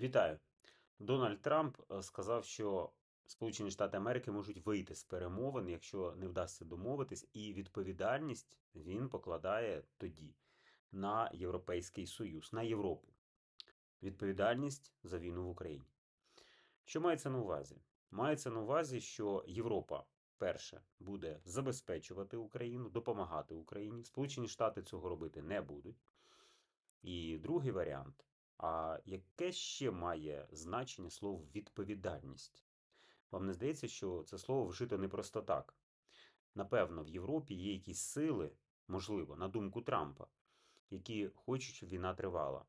Вітаю. Дональд Трамп е, сказав, що Сполучені Штати Америки можуть вийти з перемовин, якщо не вдасться домовитись, і відповідальність він покладає тоді на Європейський Союз, на Європу. Відповідальність за війну в Україні. Що мається на увазі? Мається на увазі, що Європа, перше, буде забезпечувати Україну, допомагати Україні. Сполучені Штати цього робити не будуть. І другий варіант. А яке ще має значення слово відповідальність? Вам не здається, що це слово вжито не просто так? Напевно, в Європі є якісь сили, можливо, на думку Трампа, які хочуть, щоб війна тривала.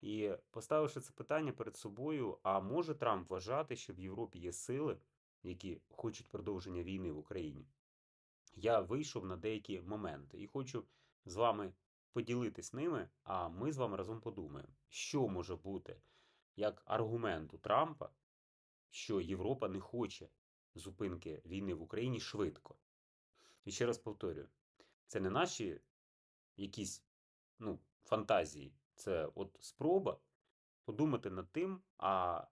І поставивши це питання перед собою, а може Трамп вважати, що в Європі є сили, які хочуть продовження війни в Україні? Я вийшов на деякі моменти і хочу з вами поділитись ними, а ми з вами разом подумаємо, що може бути як аргумент у Трампа, що Європа не хоче зупинки війни в Україні швидко. І ще раз повторюю, це не наші якісь ну, фантазії, це от спроба подумати над тим, а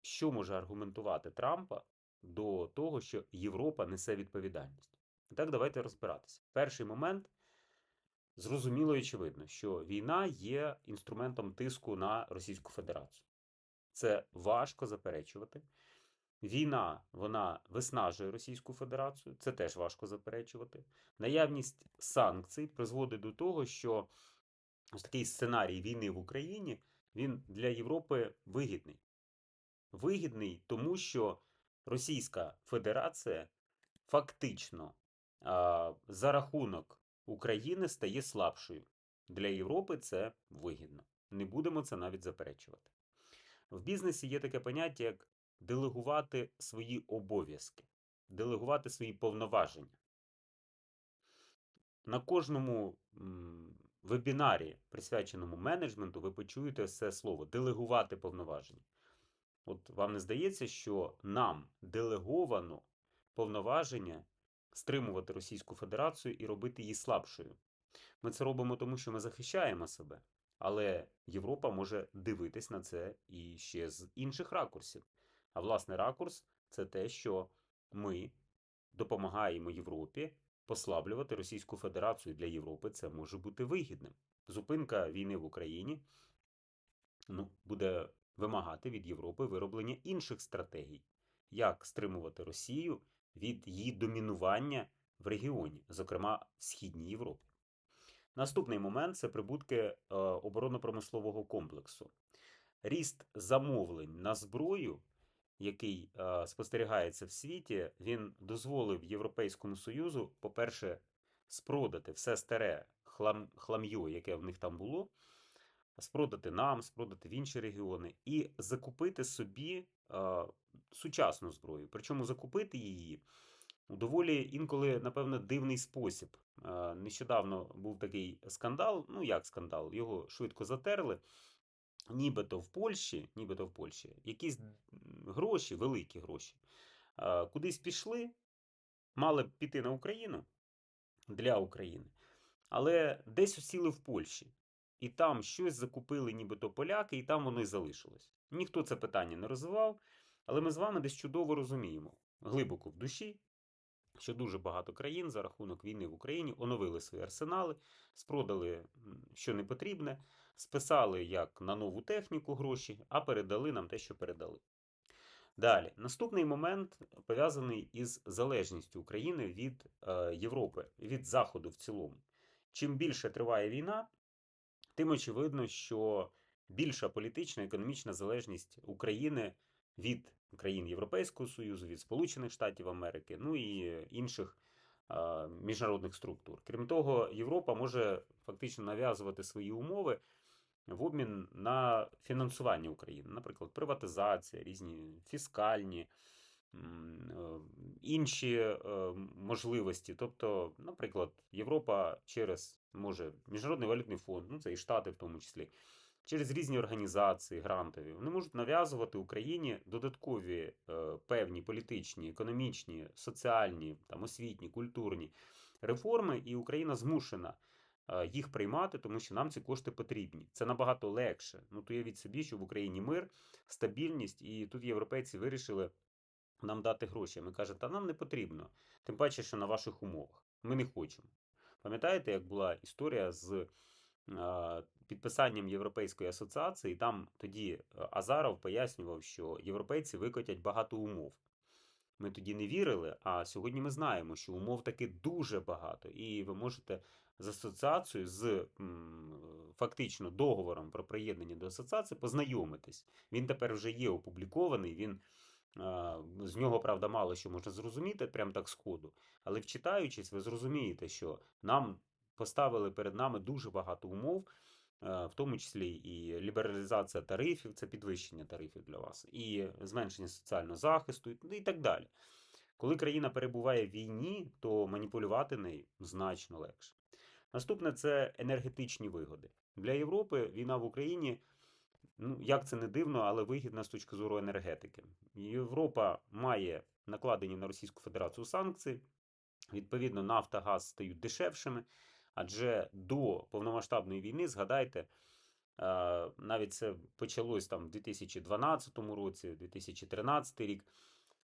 що може аргументувати Трампа до того, що Європа несе відповідальність. І так, давайте розбиратися. Перший момент зрозуміло і очевидно, що війна є інструментом тиску на Російську Федерацію. Це важко заперечувати. Війна вона виснажує Російську Федерацію, це теж важко заперечувати. Наявність санкцій призводить до того, що ось такий сценарій війни в Україні він для Європи вигідний. Вигідний, тому що Російська Федерація фактично а, за рахунок України стає слабшою. Для Європи це вигідно. Не будемо це навіть заперечувати. В бізнесі є таке поняття, як делегувати свої обов'язки, делегувати свої повноваження. На кожному вебінарі, присвяченому менеджменту, ви почуєте це слово делегувати повноваження. От вам не здається, що нам делеговано повноваження стримувати Російську Федерацію і робити її слабшою. Ми це робимо тому, що ми захищаємо себе. Але Європа може дивитись на це і ще з інших ракурсів. А власне ракурс це те, що ми допомагаємо Європі послаблювати Російську Федерацію. Для Європи це може бути вигідним. Зупинка війни в Україні ну, буде вимагати від Європи вироблення інших стратегій, як стримувати Росію від її домінування в регіоні, зокрема в Східній Європі. Наступний момент це прибутки е, оборонно-промислового комплексу. Ріст замовлень на зброю, який е, спостерігається в світі, він дозволив Європейському Союзу, по-перше, спродати все старе хлам, хлам'йо, яке в них там було, спродати нам, спродати в інші регіони, і закупити собі е, сучасну зброю. Причому закупити її у доволі інколи, напевно, дивний спосіб. Нещодавно був такий скандал. Ну як скандал, його швидко затерли. Нібито в Польщі, нібито в Польщі, якісь гроші, великі гроші, кудись пішли, мали б піти на Україну для України, але десь осіли в Польщі. І там щось закупили, нібито поляки, і там воно й залишилось. Ніхто це питання не розвивав, але ми з вами десь чудово розуміємо глибоко в душі, що дуже багато країн за рахунок війни в Україні оновили свої арсенали, спродали що не потрібне, списали як на нову техніку гроші, а передали нам те, що передали. Далі, наступний момент пов'язаний із залежністю України від е, Європи, від Заходу в цілому. Чим більше триває війна, тим очевидно, що більша політична економічна залежність України від країн Європейського Союзу, від Сполучених Штатів Америки, ну і інших міжнародних структур. Крім того, Європа може фактично нав'язувати свої умови в обмін на фінансування України, наприклад, приватизація, різні фіскальні. Е, інші е, можливості, тобто, наприклад, Європа через може Міжнародний валютний фонд, ну це і Штати в тому числі, через різні організації грантові, вони можуть нав'язувати Україні додаткові е, певні політичні, економічні, соціальні, там, освітні, культурні реформи, і Україна змушена е, їх приймати, тому що нам ці кошти потрібні. Це набагато легше. Ну, то уявіть собі, що в Україні мир, стабільність, і тут європейці вирішили нам дати гроші. Ми кажемо, та нам не потрібно. Тим паче, що на ваших умовах. Ми не хочемо. Пам'ятаєте, як була історія з е, підписанням Європейської асоціації? Там тоді е, Азаров пояснював, що європейці викотять багато умов. Ми тоді не вірили, а сьогодні ми знаємо, що умов таки дуже багато, і ви можете з асоціацією, з фактично договором про приєднання до асоціації познайомитись. Він тепер вже є опублікований. Він з нього, правда, мало що можна зрозуміти, прям так сходу. Але вчитаючись, ви зрозумієте, що нам поставили перед нами дуже багато умов, е, в тому числі і лібералізація тарифів, це підвищення тарифів для вас, і зменшення соціального захисту, і і так далі. Коли країна перебуває в війні, то маніпулювати нею значно легше. Наступне це енергетичні вигоди. Для Європи війна в Україні, ну як це не дивно, але вигідна з точки зору енергетики. Європа має накладені на Російську Федерацію санкції. Відповідно, нафта, газ стають дешевшими. Адже до повномасштабної війни, згадайте, навіть це почалось там в 2012 році, 2013 рік.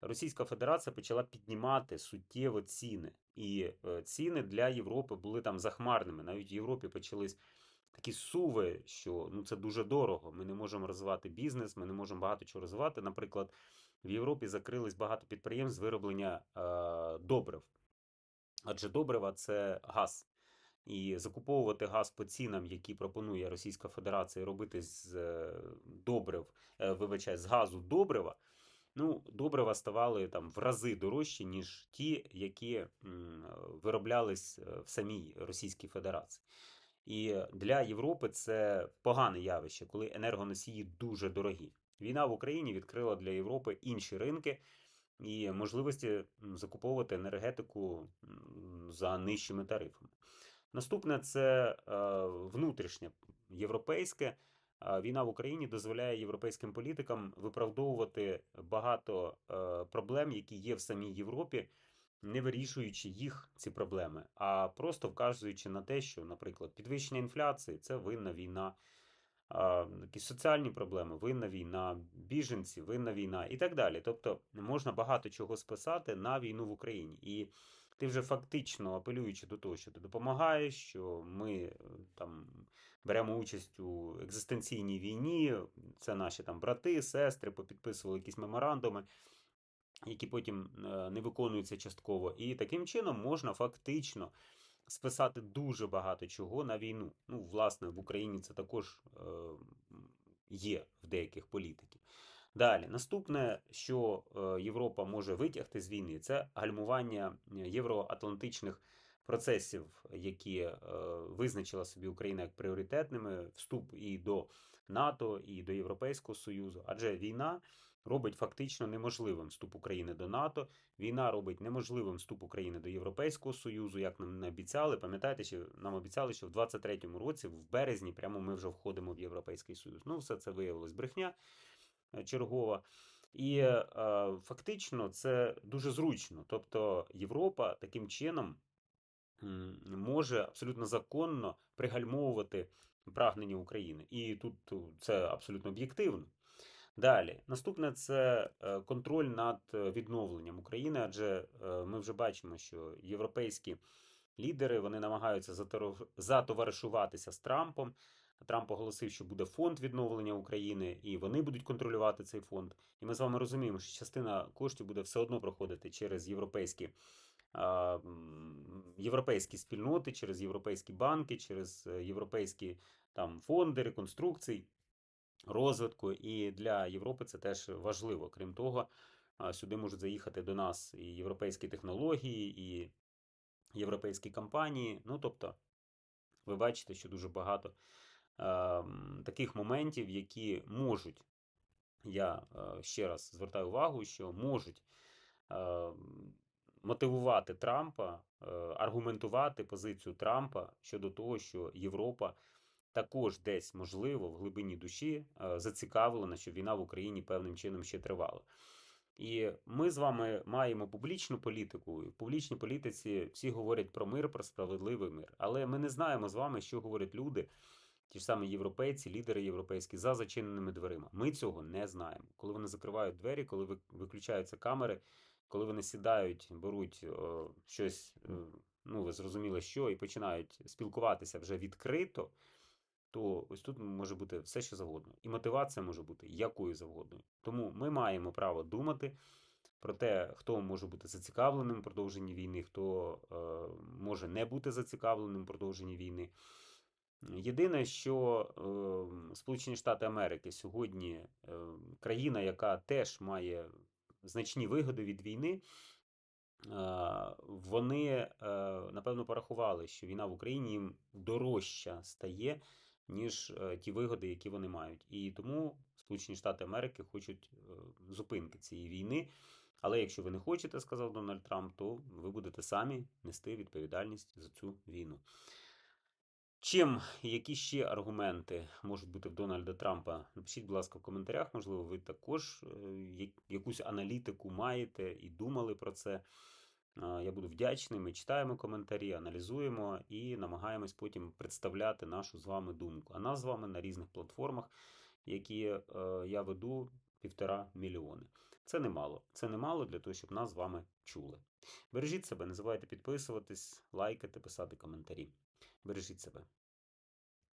Російська Федерація почала піднімати суттєво ціни. І е, ціни для Європи були там захмарними. Навіть в Європі почались такі суви, що ну це дуже дорого. Ми не можемо розвивати бізнес, ми не можемо багато чого розвивати. Наприклад, в Європі закрились багато підприємств вироблення е, добрив. Адже добрива це газ. І закуповувати газ по цінам, які пропонує Російська Федерація, робити з е, добрив, е, вибачай, з газу добрива. Ну, добрива ставали там в рази дорожчі, ніж ті, які вироблялись е, в самій Російській Федерації. І для Європи це погане явище, коли енергоносії дуже дорогі. Війна в Україні відкрила для Європи інші ринки і можливості закуповувати енергетику за нижчими тарифами. Наступне це е, внутрішнє європейське. Війна в Україні дозволяє європейським політикам виправдовувати багато е, проблем, які є в самій Європі, не вирішуючи їх ці проблеми, а просто вказуючи на те, що, наприклад, підвищення інфляції це винна війна, якісь соціальні проблеми, винна війна, біженці, винна війна і так далі. Тобто можна багато чого списати на війну в Україні. І ти вже фактично апелюючи до того, що ти допомагаєш, що ми е, там беремо участь у екзистенційній війні, це наші там брати, сестри, попідписували якісь меморандуми, які потім е, не виконуються частково. І таким чином можна фактично списати дуже багато чого на війну. Ну, власне, в Україні це також е, є в деяких політиків. Далі, наступне, що е, Європа може витягти з війни, це гальмування євроатлантичних процесів, які е, визначила собі Україна як пріоритетними, вступ і до НАТО, і до Європейського Союзу. Адже війна робить фактично неможливим вступ України до НАТО. Війна робить неможливим вступ України до Європейського Союзу, як нам не обіцяли. Пам'ятаєте, що нам обіцяли, що в 23-му році, в березні, прямо ми вже входимо в Європейський Союз. Ну, все це виявилось брехня. Е, чергова. І е, фактично це дуже зручно. Тобто Європа таким чином може абсолютно законно пригальмовувати прагнення України. І тут це абсолютно об'єктивно. Далі, наступне це е, контроль над відновленням України, адже ми вже бачимо, що європейські лідери вони намагаються затоваришуватися з Трампом. Трамп оголосив, що буде фонд відновлення України, і вони будуть контролювати цей фонд. І ми з вами розуміємо, що частина коштів буде все одно проходити через європейські європейські спільноти, через європейські банки, через е, європейські там фонди реконструкцій, розвитку. І для Європи це теж важливо. Крім того, сюди можуть заїхати до нас і європейські технології, і європейські компанії. Ну тобто, ви бачите, що дуже багато таких моментів, які можуть, я е, ще раз звертаю увагу, що можуть ем, мотивувати Трампа, е, аргументувати позицію Трампа щодо того, що Європа також десь можливо в глибині душі е, зацікавлена, що війна в Україні певним чином ще тривала. І ми з вами маємо публічну політику. І в публічній політиці всі говорять про мир, про справедливий мир. Але ми не знаємо з вами, що говорять люди, ті ж самі європейці, лідери європейські, за зачиненими дверима. Ми цього не знаємо. Коли вони закривають двері, коли ви- виключаються камери, коли вони сідають, беруть о, щось, е, ну ви зрозуміли, що, і починають спілкуватися вже відкрито, то ось тут може бути все, що завгодно. І мотивація може бути якою завгодно. Тому ми маємо право думати про те, хто може бути зацікавленим в продовженні війни, хто е, може не бути зацікавленим в продовженні війни. Єдине, що е, Сполучені Штати Америки сьогодні е, країна, яка теж має значні вигоди від війни, вони е, напевно порахували, що війна в Україні їм дорожча стає, ніж е, ті вигоди, які вони мають. І тому Сполучені Штати Америки хочуть е, зупинки цієї війни. Але якщо ви не хочете, сказав Дональд Трамп, то ви будете самі нести відповідальність за цю війну. Чим які ще аргументи можуть бути в Дональда Трампа? Напишіть, будь ласка, в коментарях. Можливо, ви також е, якусь аналітику маєте і думали про це. Я буду вдячний. Ми читаємо коментарі, аналізуємо і намагаємось потім представляти нашу з вами думку. А нас з вами на різних платформах, які е, я веду півтора мільйони. Це немало. Це немало для того, щоб нас з вами чули. Бережіть себе, не забувайте підписуватись, лайкати, писати коментарі. Бережіть себе.